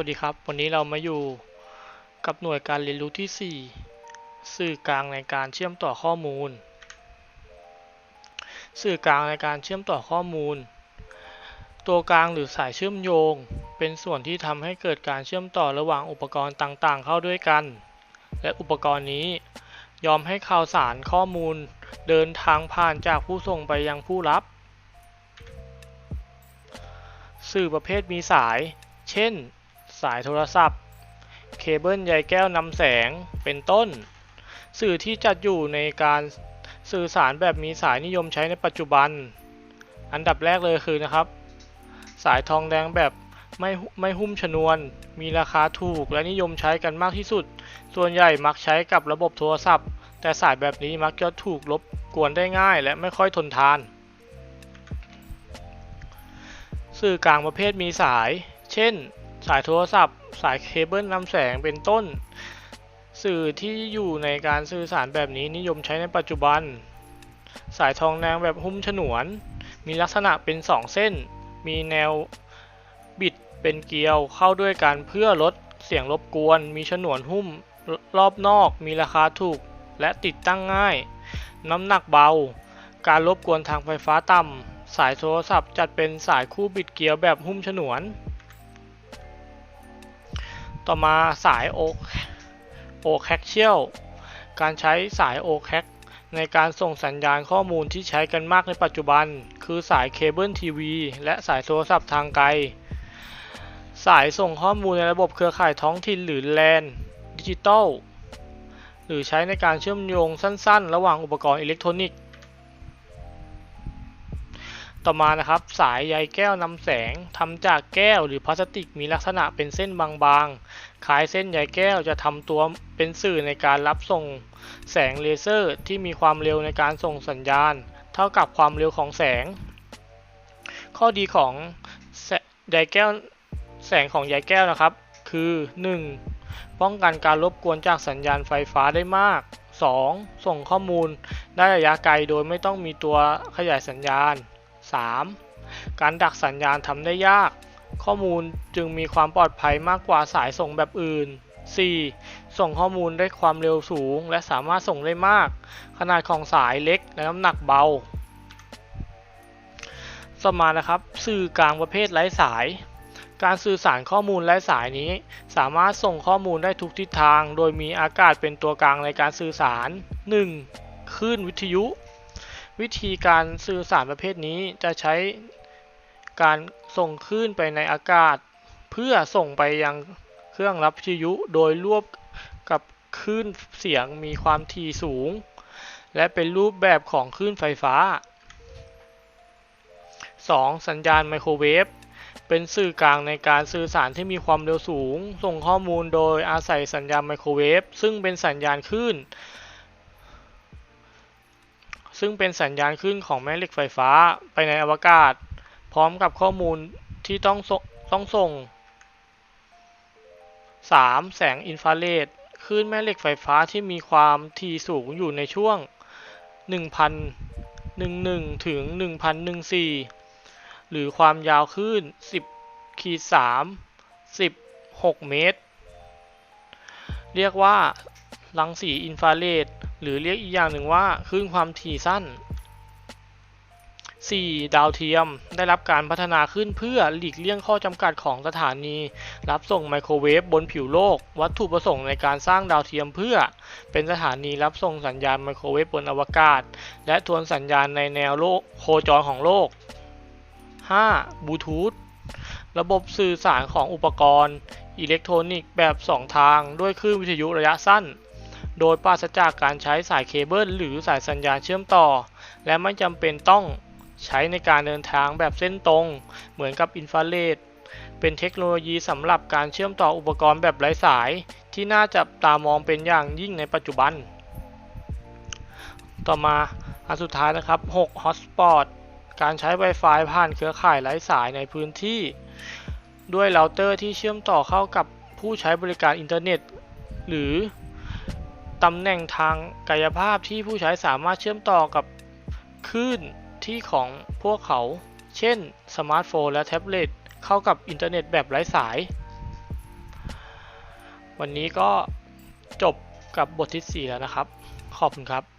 วัสดีครับ วันนี้เรามาอยู่กับหน่วยการเรียนรู้ที่ 4 สื่อกลางในการเชื่อมต่อข้อมูล สื่อกลางในการเชื่อมต่อข้อมูล ตัวกลางหรือสายเชื่อมโยง เป็นส่วนที่ทำให้เกิดการเชื่อมต่อระหว่างอุปกรณ์ต่างๆ เข้าด้วยกัน และอุปกรณ์นี้ ยอมให้ข่าวสารข้อมูล เดินทางผ่านจากผู้ส่งไปยังผู้รับ สื่อประเภทมีสาย เช่น สายโทรศัพท์ เคเบิลใยแก้วนำแสง เป็นต้น สื่อที่จัดอยู่ในการสื่อสารแบบมีสายนิยมใช้ในปัจจุบัน อันดับแรกเลยคือนะครับ สายทองแดงแบบไม่ไม่หุ้มชนวน มีราคาถูกและนิยมใช้กันมากที่สุด ส่วนใหญ่มักใช้กับระบบโทรศัพท์ แต่สายแบบนี้มักจะถูกรบกวนได้ง่าย และไม่ค่อยทนทาน สื่อกลางประเภทมีสาย เช่น สายโทรศัพท์ สายเคเบิลนำแสงเป็นต้น สื่อที่อยู่ในการสื่อสารแบบนี้นิยมใช้ในปัจจุบัน สายทองแดงแบบหุ้มฉนวน มีลักษณะเป็น2เส้น มีแนวบิดเป็นเกลียวเข้าด้วยกันเพื่อลดเสียงรบกวน มีฉนวนหุ้มรอบนอก มีราคาถูกและติดตั้งง่าย น้ำหนักเบา การรบกวนทางไฟฟ้าต่ำสายโทรศัพท์จัดเป็นสายคู่บิดเกลียวแบบหุ้มฉนวน ต่อมาสายโอโอแคคเชียลการใช้สายโอแคคในการส่งสัญญาณข้อมูลที่ใช้กันมากในปัจจุบัน คือสายเคเบิลทีวีและสายโทรศัพท์ทางไกล สายส่งข้อมูลในระบบเครือข่ายท้องถิ่นหรือแลนดิจิตอลหรือใช้ในการเชื่อมโยงสั้นๆ ระหว่างอุปกรณ์อิเล็กทรอนิกส์ ต่อมานะครับ สายใยแก้วนำแสงทำจากแก้วหรือพลาสติกมีลักษณะเป็นเส้นบางๆ คล้ายเส้นใยแก้วจะทำตัวเป็นสื่อในการรับส่งแสงเลเซอร์ที่มีความเร็วในการส่งสัญญาณ เท่ากับความเร็วของแสง ข้อดีของใยแก้วแสงของใยแก้วนะครับ คือ 1. ป้องกันการรบกวนจากสัญญาณไฟฟ้าได้มาก 2. ส่งข้อมูลได้ระยะไกลโดยไม่ต้องมีตัวขยายสัญญาณ 3. การดักสัญญาณทำได้ยาก ข้อมูลจึงมีความปลอดภัยมากกว่าสายส่งแบบอื่น 4. ส่งข้อมูลได้ความเร็วสูง และสามารถส่งได้มาก ขนาดของสายเล็กและน้ำหนักเบาต่อมานะครับ สื่อกลางประเภทไร้สาย การสื่อสารข้อมูลไร้สายนี้ สามารถส่งข้อมูลได้ทุกทิศทาง โดยมีอากาศเป็นตัวกลางในการสื่อสาร 1. คลื่นวิทยุ วิธีการสื่อสารประเภทนี้จะใช้การส่งคลื่นไปในอากาศ เพื่อส่งไปยังเครื่องรับวิทยุโดยรวบกับคลื่นเสียงมีความถี่สูง และเป็นรูปแบบของคลื่นไฟฟ้า 2. สัญญาณไมโครเวฟเป็นสื่อกลางในการสื่อสารที่มีความเร็วสูง ส่งข้อมูลโดยอาศัยสัญญาณไมโครเวฟซึ่งเป็นสัญญาณคลื่น ซึ่งเป็นสัญญาณคลื่นของแม่เหล็กไฟฟ้าไปในอวกาศ พร้อมกับข้อมูลที่ต้องต้องส่ง 3. แสงอินฟราเรดคลื่นแม่เหล็กไฟฟ้าที่มีความถี่สูงอยู่ในช่วง 1011 ถึง 1014 หรือความยาวคลื่น 10ขีด3 16 เมตร เรียกว่ารังสีอินฟราเรด หรือเรียกอีกอย่างหนึ่งว่าคลื่นความถี่สั้น 4. ดาวเทียมได้รับการพัฒนาขึ้นเพื่อหลีกเลี่ยงข้อจำกัดของสถานี รับส่งไมโครเวฟบนผิวโลก วัตถุประสงค์ในการสร้างดาวเทียมเพื่อ เป็นสถานีรับส่งสัญญาณไมโครเวฟบนอวกาศ และทวนสัญญาณในแนวโลกโคจรของโลก 5. บลูทูธระบบสื่อสารของอุปกรณ์ อิเล็กทรอนิกส์แบบ 2 ทาง ด้วยคลื่นวิทยุระยะสั้น โดยปราศจากการใช้สายเคเบิลหรือสายสัญญาณเชื่อมต่อ และไม่จำเป็นต้องใช้ในการเดินทางแบบเส้นตรง เหมือนกับอินฟราเรดเป็นเทคโนโลยีสำหรับการเชื่อมต่ออุปกรณ์แบบไร้สาย ที่น่าจับตามองเป็นอย่างยิ่งในปัจจุบัน ต่อมาอันสุดท้ายนะครับ 6 Hotspot การใช้ Wi-Fi ผ่านเครือข่ายไร้สายในพื้นที่ ด้วยเราเตอร์ที่เชื่อมต่อเข้ากับผู้ใช้บริการอินเทอร์เน็ต หรือ ตำแหน่งทางกายภาพที่ผู้ใช้สามารถเชื่อมต่อกับคลื่นที่ของพวกเขา เช่น สมาร์ทโฟนและแท็บเล็ตเข้ากับอินเทอร์เน็ตแบบไร้สาย วันนี้ก็จบกับบทที่ 4 แล้วนะครับ ขอบคุณครับ